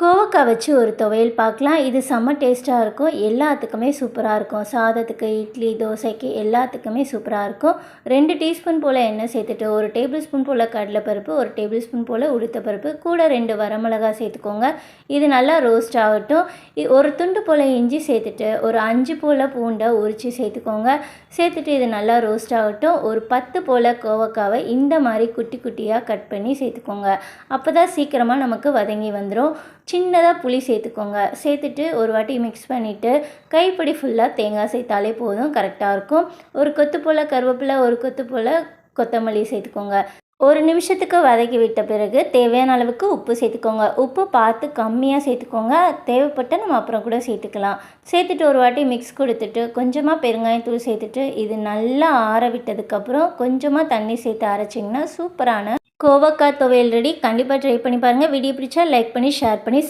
கோவக்காய் வச்சு ஒரு துவையல் பார்க்கலாம். இது செம்ம டேஸ்ட்டாக இருக்கும். எல்லாத்துக்குமே சூப்பராக இருக்கும். சாதத்துக்கு இட்லி தோசைக்கு எல்லாத்துக்குமே சூப்பராக இருக்கும். ரெண்டு டீஸ்பூன் போல் எண்ணெய் சேர்த்துட்டு ஒரு டேபிள் ஸ்பூன் போல் கடலைப்பருப்பு ஒரு டேபிள் ஸ்பூன் போல் உளுத்தப்பருப்பு கூட ரெண்டு வரமிளகாய் சேர்த்துக்கோங்க. இது நல்லா ரோஸ்ட் ஆகட்டும். இ- ஒரு துண்டு போல் இஞ்சி சேர்த்துட்டு ஒரு அஞ்சு போல் பூண்டை உரித்து சேர்த்துக்கோங்க. சேர்த்துட்டு இது நல்லா ரோஸ்ட் ஆகட்டும். ஒரு பத்து போல் கோவக்காவை இந்த மாதிரி குட்டி குட்டியாக கட் பண்ணி சேர்த்துக்கோங்க. அப்போ தான் சீக்கிரமாக நமக்கு வதங்கி வந்துடும் சின்னதாக புளி சேர்த்துக்கோங்க. சேர்த்துட்டு ஒரு வாட்டி மிக்ஸ் பண்ணிவிட்டு கைப்பிடி ஃபுல்லாக தேங்காய் சேர்த்தாலே போதும் கரெக்டாக இருக்கும். ஒரு கொத்து போல் கருவேப்பிலை ஒரு கொத்து போல் கொத்தமல்லி சேர்த்துக்கோங்க. ஒரு நிமிஷத்துக்கு வதக்கி விட்ட பிறகு தேவையான அளவுக்கு உப்பு சேர்த்துக்கோங்க. உப்பு பார்த்து கம்மியாக சேர்த்துக்கோங்க. தேவைப்பட்டால் நம்ம அப்புறம் கூட சேர்த்துக்கலாம். சேர்த்துட்டு ஒரு வாட்டி மிக்ஸ் கொடுத்துட்டு கொஞ்சமாக பெருங்காயத்தூள் சேர்த்துட்டு இது நல்லா ஆற விட்டதுக்கப்புறம் கொஞ்சமாக தண்ணி சேர்த்து அரைச்சிங்கன்னா சூப்பரான கோவக்காய் துவையல் ரெடி கண்டிப்பாக ட்ரை பண்ணி பாருங்கள் வீடியோ பிடிச்சா லைக் பண்ணி ஷேர் பண்ணி